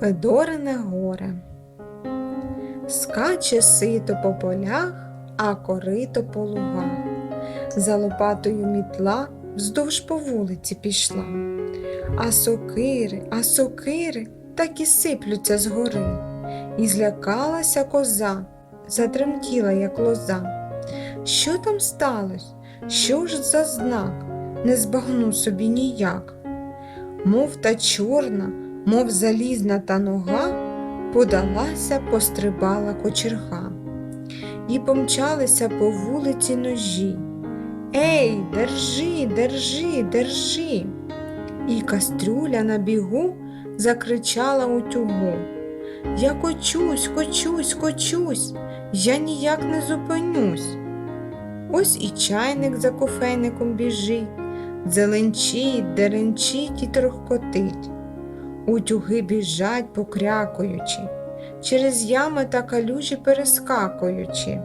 Федорине горе. Скаче сито по полях, а корито по лугах. За лопатою мітла вздовж по вулиці пішла. А сокири, а сокири так і сиплються згори. І злякалася коза, затремтіла, як лоза. Що там сталося? Що ж за знак? Не збагну собі ніяк. Мов та чорна, мов залізна та нога, подалася, пострибала кочерга. І помчалися по вулиці ножі. Ей, держи, держи, держи. І кастрюля на бігу закричала утюгу. Я кочусь, кочусь, кочусь, я ніяк не зупинюсь. Ось і чайник за кофейником біжить, зеленчить, деренчить і трохкотить. Утюги біжать, покрякуючи, через ями та калюжі перескакуючи,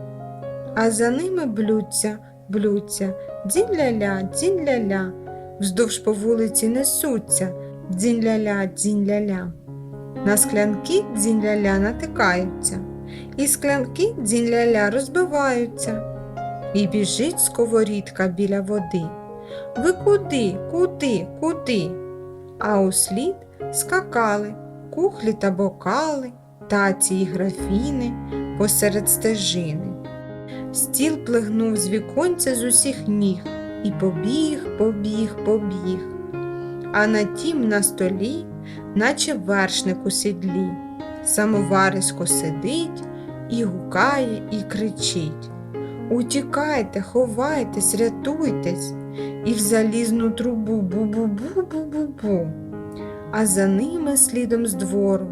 а за ними блються, блються, дзінь-ля-ля, дзінь-ля-ля, вздовж по вулиці несуться, дзінь-ля-ля, дзінь-ля-ля. На склянки дзінь-ля-ля натикаються, і склянки дзінь-ля-ля розбиваються. І біжить сковорідка біля води. Ви куди, куди, куди? А услід скакали кухлі та бокали, таці й графіни посеред стежини. Стіл плигнув з віконця з усіх ніг і побіг, побіг, побіг. А на тім на столі, наче вершник у сідлі, самоварисько сидить і гукає, і кричить. Утікайте, ховайтесь, рятуйтесь, і в залізну трубу бу-бу-бу-бу-бу-бу. А за ними слідом з двору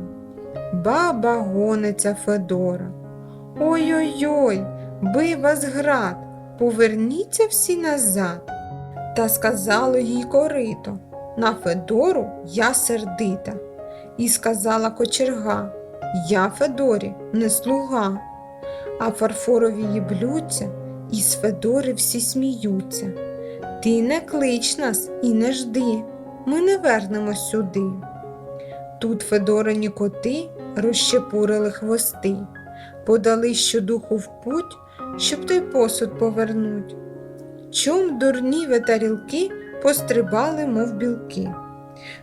баба гониться Федора. Ой-ой-ой, бий вас град, поверніться всі назад. Та сказало їй корито, на Федору я сердита. І сказала кочерга, я Федорі не слуга а фарфорові її блюдця, і з Федори всі сміються. Ти не клич нас і не жди, ми не вернемось сюди. Тут Федорині коти розщепурили хвости, подали щодуху в путь, щоб той посуд повернуть. Чом дурні ветарілки пострибали, мов білки.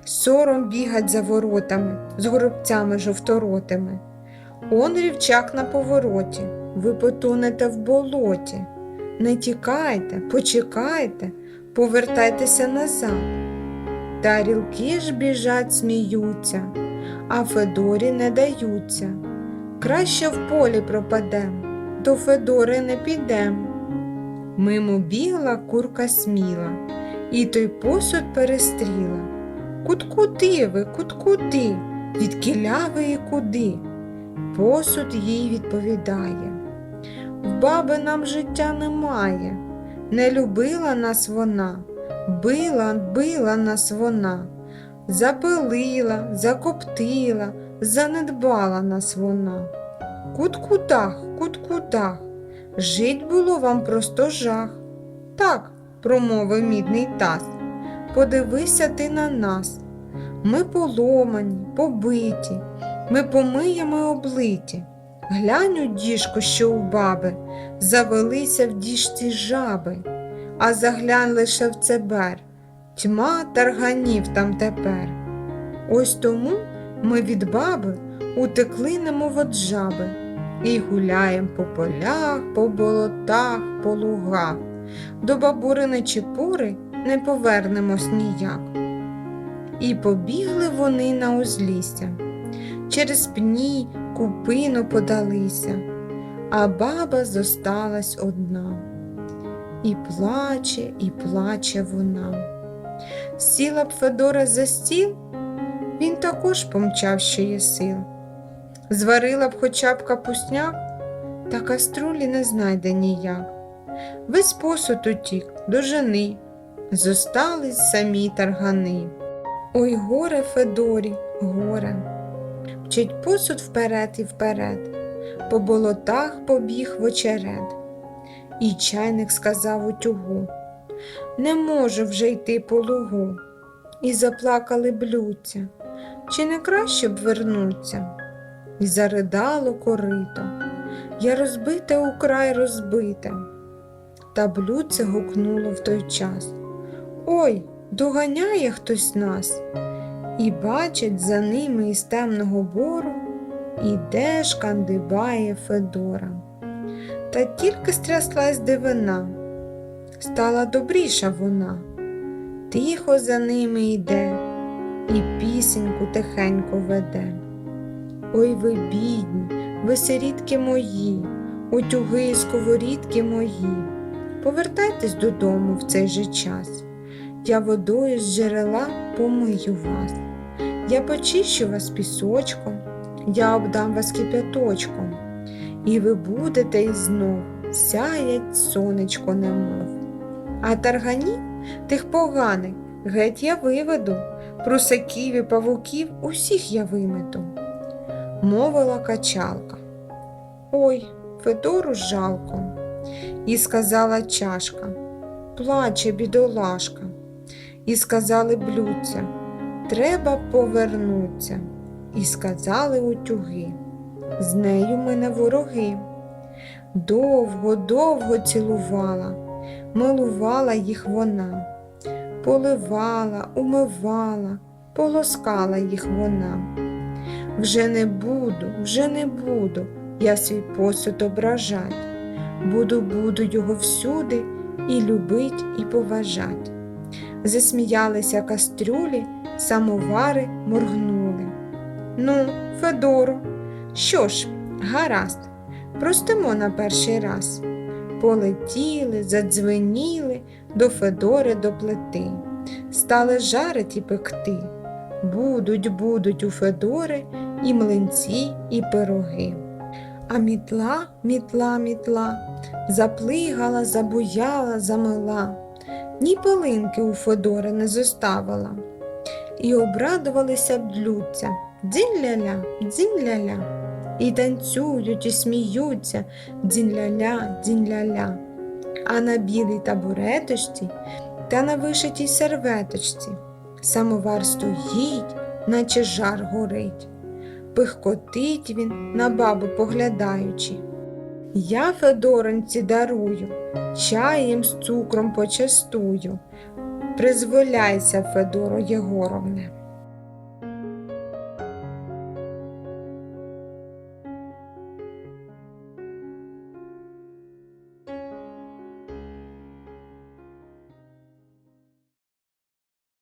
Сором бігать за воротами, з горобцями жовторотими. Он рівчак на повороті, ви потонете в болоті. Не тікайте, почекайте, повертайтеся назад. Тарілки ж біжать, сміються, а Федорі не даються. Краще в полі пропадем, до Федори не підем. Мимо бігла курка сміла, і той посуд перестріла. Кут-куди ви, кут-куди, від кіляви і куди? Посуд їй відповідає. В баби нам життя немає, не любила нас вона, била, била нас вона, запилила, закоптила, занедбала нас вона. Кут-кутах, кут-кутах, жить було вам просто жах. Так, промовив мідний таз, подивися ти на нас. Ми поломані, побиті, ми помиємо облиті. Глянь у діжку, що у баби, завелися в діжці жаби, а заглянь лише в цебер, тьма тарганів там тепер. Ось тому ми від баби утекли, немов от жаби, і гуляєм по полях, по болотах, по лугах. До бабурини Чепури не повернемось ніяк. І побігли вони на узлісся. Через пні купину подалися, а баба зосталась одна. І плаче, і плаче вона. Сіла б Федора за стіл, він також помчав, що є сил. Зварила б хоча б капусняк, та каструлі не знайде ніяк. Весь посуд утік до жени, зостались самі таргани. Ой, горе Федорі, горе. Мчить посуд вперед і вперед, по болотах побіг в очеред. І чайник сказав утюгу Не можу вже йти по лугу. І заплакали блюдця, чи не краще б вернуться? І заридало корито. Я розбите украй розбите. Та блюдце гукнуло в той час. Ой, доганяє хтось нас. І бачить за ними із темного бору іде шкандибає Федора. Та тільки стряслась дивина, стала добріша вона, тихо за ними йде і пісеньку тихенько веде. Ой ви бідні, ви сирітки мої, утюги і сковорідки мої. Повертайтесь додому в цей же час. Я водою з джерела помию вас. Я почищу вас пісочком, я обдам вас кип'яточком, і ви будете і знов сяять сонечко немов. А тарганів тих поганих геть я виведу, прусаків і павуків усіх я вимету, мовила качалка. Ой, Федору жалко. І сказала чашка, плаче бідолашка. І сказали блюдця, треба повернуться. І сказали утюги, з нею ми не вороги. Довго, довго цілувала, милувала їх вона, поливала, умивала, полоскала їх вона. Вже не буду, вже не буду я свій посуд ображать, буду, буду його всюди і любить, і поважать. Засміялися кастрюлі, самовари моргнули. Ну, Федоро, що ж, гаразд, простимо на перший раз. Полетіли, задзвеніли до Федори до плити, стали жарить і пекти. Будуть, будуть у Федори і млинці, і пироги. А мітла, мітла, мітла, заплигала, забуяла, замила, ні пилинки у Федори не зоставила. І обрадувалися блюдця дзінь-ля-ля, дзінь-ля-ля. І танцюють, і сміються дзінь-ля-ля, дзінь-ля-ля. А на білій табуреточці та на вишитій серветочці самовар стоїть, наче жар горить. Пихкотить він, на бабу поглядаючи. Я Федоронці дарую, чаєм з цукром почастую. Призволяйся, Федоро Єгоровне.